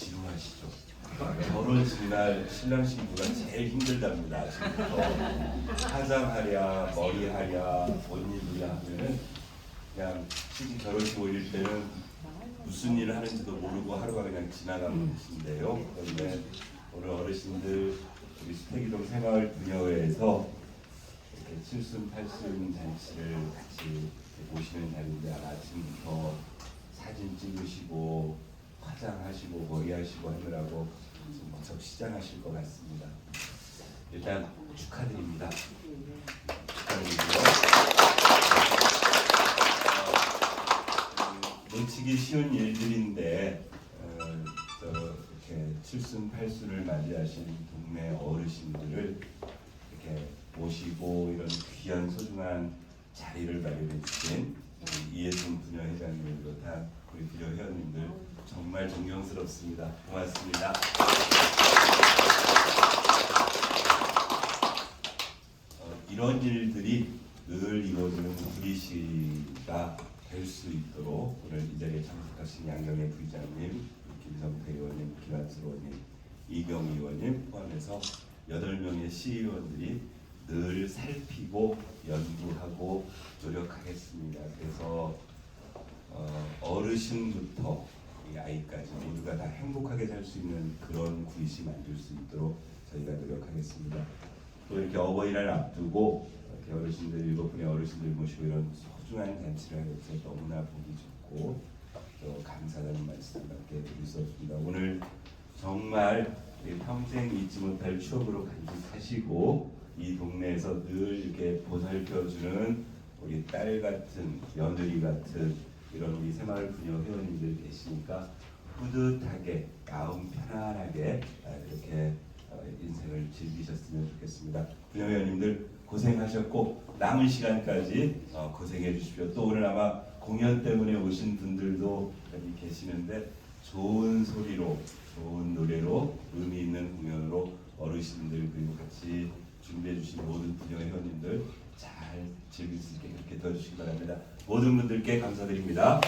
지루하시죠? 결혼식 날 신랑 신부가 제일 힘들답니다. 아침부터 화장하랴, 머리하랴, 옷 입으랴 하면은 그냥 시집 결혼식 올릴 때는 무슨 일을 하는지도 모르고 하루가 그냥 지나가는 것인데요. 그런데 오늘 어르신들 우리 수태기동 새마을 부녀회에서 이렇게 칠순 팔순 잔치를 같이 모시는 자리인데 아침부터 사진 찍으시고 화장하시고 머리하시고 하느라고 좀 무척 시장하실 것 같습니다. 일단 축하드립니다. 축하드리고요. 어, 놓치기 쉬운 일들인데 어, 저 이렇게 칠순 팔순을 맞이하신 동네 어르신들을 이렇게 모시고 이런 귀한 소중한 자리를 마련해 주신 우리 이해순 부녀 회장님을 비롯한 우리 부녀 회원님들 정말 존경스럽습니다. 고맙습니다. 어, 이런 일들이 늘 이루어지는 우리시가 될 수 있도록 오늘 이 자리에 참석하신 양경의 부의장님, 김성태 의원님, 김한수 의원님, 이경 의원님 포함해서 여덟 명의 시의원들이 늘 살피고 연구하고 노력하겠습니다. 그래서 어, 어르신부터 이 아이까지 모두가 다 행복하게 살 수 있는 그런 구이시 만들 수 있도록 저희가 노력하겠습니다. 또 이렇게 어버이날 앞두고 이렇게 어르신들 일곱 분의 어르신들 모시고 이런 소중한 잔치를 하게 너무나 보기 좋고 또 감사하다는 말씀밖에 드릴 수 없습니다. 오늘 정말 평생 잊지 못할 추억으로 간직하시고 이 동네에서 늘 이렇게 보살펴주는 우리 딸 같은 며느리 같은 이런 우리 새마을 부녀 회원님들 계시니까 뿌듯하게 마음 편안하게 아, 이렇게 어, 인생을 즐기셨으면 좋겠습니다. 부녀 회원님들 고생하셨고 남은 시간까지 어, 고생해 주십시오. 또 오늘 아마 공연 때문에 오신 분들도 여기 계시는데 좋은 소리로 의미 있는 공연으로 어르신들 그리고 같이 준비해 주신 모든 부녀 회원님들 잘 즐길 수 있게 그렇게 도와주시기 바랍니다. 모든 분들께 감사드립니다.